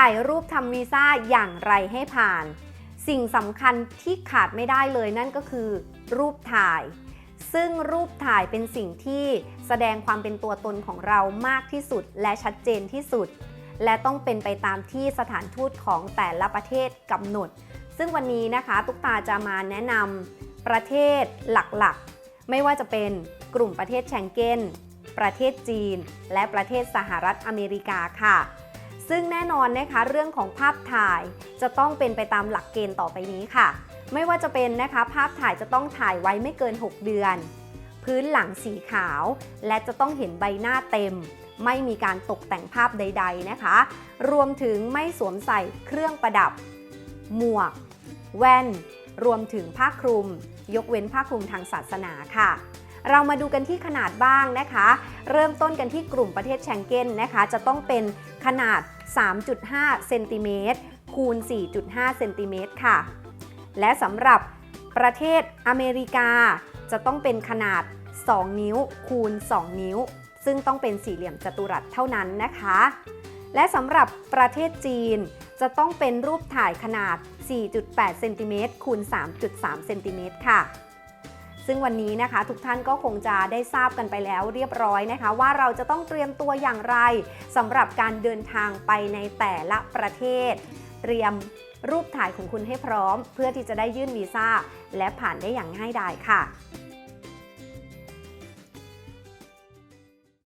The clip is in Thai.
ถ่ายรูปทำวีซ่าอย่างไรให้ผ่าน สิ่งสำคัญที่ขาดไม่ได้เลยนั่นก็คือ รูปถ่าย ซึ่งรูปถ่ายเป็นสิ่งที่แสดงความเป็นตัวตนของเรามากที่สุดและชัดเจนที่สุด และต้องเป็นไปตามที่สถานทูตของแต่ละประเทศกำหนด ซึ่งวันนี้นะคะตุ๊กตาจะมาแนะนำประเทศหลักๆ ไม่ว่าจะเป็นกลุ่มประเทศแชงเก้นประเทศจีน และประเทศสหรัฐอเมริกาค่ะ ซึ่งแน่นอนนะคะเรื่องของภาพถ่ายจะต้องเป็นไปตามหลักเกณฑ์ต่อไปนี้ค่ะ ไม่ว่าจะเป็นนะคะภาพถ่ายจะต้องถ่ายไว้ไม่เกิน 6 เดือน พื้นหลังสีขาว และจะต้องเห็นใบหน้าเต็ม ไม่มีการตกแต่งภาพใด ๆนะคะ รวมถึงไม่สวมใส่เครื่องประดับ หมวก แว่น รวมถึงผ้าคลุม ยกเว้นผ้าคลุมทางศาสนาค่ะเรามาดูกันที่ขนาดบ้างนะคะ เริ่มต้นกันที่กลุ่มประเทศแชงเก้นนะคะ จะต้องเป็นขนาด 3.5 เซนติเมตรคูณ 4.5 เซนติเมตรค่ะ และสำหรับประเทศอเมริกาจะต้องเป็นขนาด 2 นิ้วคูณ 2 นิ้ว ซึ่งต้องเป็นสี่เหลี่ยมจัตุรัสเท่านั้นนะคะ และสำหรับประเทศจีนจะต้องเป็นรูปถ่ายขนาด 4.8 เซนติเมตรคูณ 3.3 เซนติเมตรค่ะ ซึ่งวันนี้นะคะทุกท่านก็คงจะได้ทราบกันไปแล้วเรียบร้อยนะคะ ว่าเราจะต้องเตรียมตัวอย่างไรสำหรับการเดินทางไปในแต่ละประเทศ เตรียมรูปถ่ายของคุณให้พร้อม เพื่อที่จะได้ยื่นวีซ่าและผ่านได้อย่างง่ายดายค่ะ